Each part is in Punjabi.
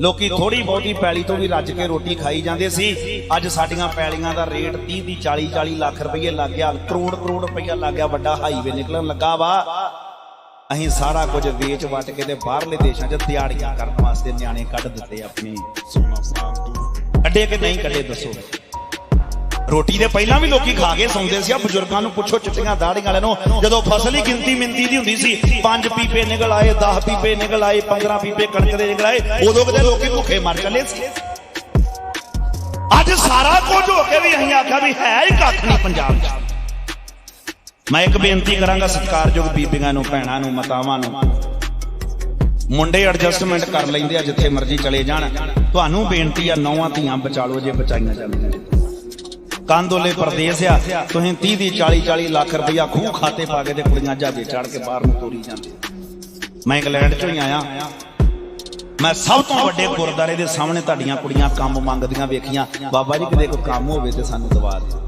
ਲੋਕੀ ਥੋੜੀ ਬਹੁਤੀ ਪੈਲੀ ਤੋਂ ਵੀ ਰੱਜ ਕੇ ਰੋਟੀ ਖਾਈ ਜਾਂਦੇ ਸੀ। ਅੱਜ ਸਾਡੀਆਂ ਪੈਲੀਆਂ ਦਾ ਰੇਟ 30 ਦੀ 40 40 ਲੱਖ ਰੁਪਏ ਲੱਗ ਗਿਆ। ਕਰੋੜ ਕਰੋੜ ਰੁਪਏ ਲੱਗ ਗਿਆ। ਵੱਡਾ ਹਾਈਵੇ ਨਿਕਲਣ ਲੱਗਾ ਵਾ। ਅਸੀਂ ਸਾਰਾ ਕੁਝ ਵੇਚ ਵਟ ਕੇ ਤੇ ਬਾਹਰਲੇ ਦੇਸ਼ਾਂ 'ਚ ਦਿਹਾੜੀਆਂ ਕਰਨ ਵਾਸਤੇ ਨਿਆਣੇ ਕੱਢ ਦਿੱਤੇ ਆਪਣੀ। ਕੱਢੇ ਕਿ ਨਹੀਂ ਕੱਢੇ ਦੱਸੋ। ਰੋਟੀ ਦੇ ਪਹਿਲਾਂ ਵੀ ਲੋਕੀ ਖਾ ਕੇ ਸੌਂਦੇ ਸੀ। ਆ ਬਜ਼ੁਰਗਾਂ ਨੂੰ ਪੁੱਛੋ, ਚਿੱਟੀਆਂ ਦਾੜੀਆਂ ਵਾਲਿਆਂ ਨੂੰ। ਜਦੋਂ ਫਸਲ ਹੀ ਗਿਣਤੀ ਮਿੰਤੀ ਦੀ ਹੁੰਦੀ ਸੀ, ਪੰਜ ਪੀਪੇ ਨਿਕਲ ਆਏ 10 ਪੀਪੇ ਨਿਕਲ ਆਏ 15 ਪੀਪੇ ਕਣਕ ਦੇ ਨਿਕਲ ਆਏ, ਉਦੋਂ ਕਿਤੇ ਲੋਕੀ ਭੁੱਖੇ ਮਰ ਚੱਲੇ ਸੀ। ਅੱਜ ਸਾਰਾ ਕੁਝ ਹੋ ਕੇ ਵੀ ਅਸੀਂ ਆਖਿਆ ਵੀ ਹੈ ਹੀ ਕੱਖ ਨਹੀਂ ਪੰਜਾਬ 'ਚ। ਮੈਂ ਇੱਕ ਬੇਨਤੀ ਕਰਾਂਗਾ ਸਤਿਕਾਰਯੋਗ ਬੀਬੀਆਂ ਨੂੰ, ਭੈਣਾਂ ਨੂੰ, ਮਾਤਾਵਾਂ ਨੂੰ। ਮੁੰਡੇ ਐਡਜਸਟਮੈਂਟ ਕਰ ਲੈਂਦੇ ਆ, ਜਿੱਥੇ ਮਰਜ਼ੀ ਚਲੇ ਜਾਣ। ਤੁਹਾਨੂੰ ਬੇਨਤੀ ਆ, ਨੌਵਾਂ ਧੀਆਂ ਬਚਾ ਲਓ ਜੇ ਬਚਾਈਆਂ ਜਾਂਦੀਆਂ ਨੇ। ਕਾਂਦੋਲੇ ਪ੍ਰਦੇਸ਼ ਆ। ਤੁਸੀਂ 30 ਦੀ 40 40 ਲੱਖ ਰੁਪਇਆ ਖੂਹ ਖਾਤੇ ਪਾ ਕੇ ਤੇ ਕੁੜੀਆਂ ਜਹਾਜ਼ੇ ਚੜ ਕੇ ਬਾਹਰ ਨੂੰ ਤੋਰੀ ਜਾਂਦੇ ਮੈਂ ਇੰਗਲੈਂਡ ਚੋਂ ਹੀ ਆਇਆ। ਮੈਂ ਸਭ ਤੋਂ ਵੱਡੇ ਗੁਰਦਾਰੇ ਦੇ ਸਾਹਮਣੇ ਤੁਹਾਡੀਆਂ ਕੁੜੀਆਂ ਕੰਮ ਮੰਗਦੀਆਂ ਵੇਖੀਆਂ। ਬਾਬਾ ਜੀ, ਕਿਤੇ ਕੋਈ ਕੰਮ ਹੋਵੇ ਤੇ ਸਾਨੂੰ ਦਵਾ ਦਿਓ।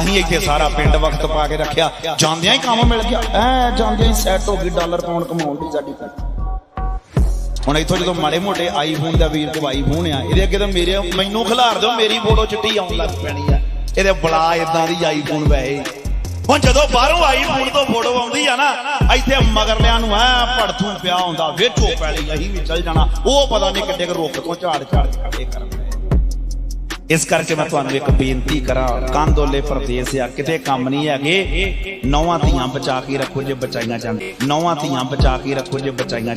ਅਸੀਂ ਇੱਥੇ ਸਾਰਾ ਪਿੰਡ ਵਕਤ ਪਾ ਕੇ ਰੱਖਿਆ। ਜਾਂਦਿਆਂ ਹੀ ਕੰਮ ਮਿਲ ਗਿਆ। ਐ ਜਾਂਦਿਆਂ ਹੀ ਸੈੱਟ ਹੋ ਗਈ। ਡਾਲਰ ਪਾਉਣ ਕਮਾਉਣ ਦੀ ਸਾਡੀ ਹੁਣ ਇੱਥੋਂ ਜਦੋਂ ਮਾੜੇ ਮੋਟੇ ਆਈਫੋਨ ਦਾ ਵੀਰ ਕੋ ਆਈਫੋਨ ਆ, ਇਹਦੇ ਅੱਗੇ ਤਾਂ ਮੇਰੇ ਮੈਨੂੰ ਖਿਲਾਰ ਦਿਓ, ਮੇਰੀ ਫੋਟੋ ਚਿੱਟੀ ਆਉਣ ਲੱਗ ਪੈਣੀ ਆ। ਇਹਦੇ ਬਲਾ ਇਦਾਂ ਦੀ ਆਈਫੋਨ ਵੈਸੇ। ਹੁਣ ਜਦੋਂ ਬਾਹਰੋਂ ਆਈਫੋਨ ਤੋਂ ਫੋਟੋ ਆਉਂਦੀ ਆ ਨਾ, ਇੱਥੇ ਮਗਰਲਿਆਂ ਨੂੰ ਐ ਪੜਥੂ ਪਿਆ ਹੁੰਦਾ, ਵੇਖੋ ਪੈਲੀ ਅਸੀਂ ਵੀ ਚੱਲ ਜਾਣਾ, ਉਹ ਪਤਾ ਨਹੀਂ ਕਿੱਡੇ ਕੁ ਰੁੱਖ ਤੋਂ ਝਾੜ ਝਾੜ ਕੇ ਖੜੇ ਕਰਦੇ ਇਸ ਕਰਕੇ ਮੈਂ ਤੁਹਾਨੂੰ ਇੱਕ ਬੇਨਤੀ ਕਰਾਂ, ਕਾਂਦੋਲੇ ਪ੍ਰਦੇਸ਼ ਆ, ਕਿਤੇ ਕੰਮ ਨਹੀਂ ਹੈਗੇ, ਨੌਵਾਂ ਧੀਆਂ ਬਚਾ ਕੇ ਰੱਖੋ ਜੇ ਬਚਾਈਆਂ ਜਾਣ ਨੌਵਾਂ ਧੀਆਂ ਬਚਾ ਕੇ ਰੱਖੋ ਜੇ ਬਚਾਈਆਂ ਜਾਣ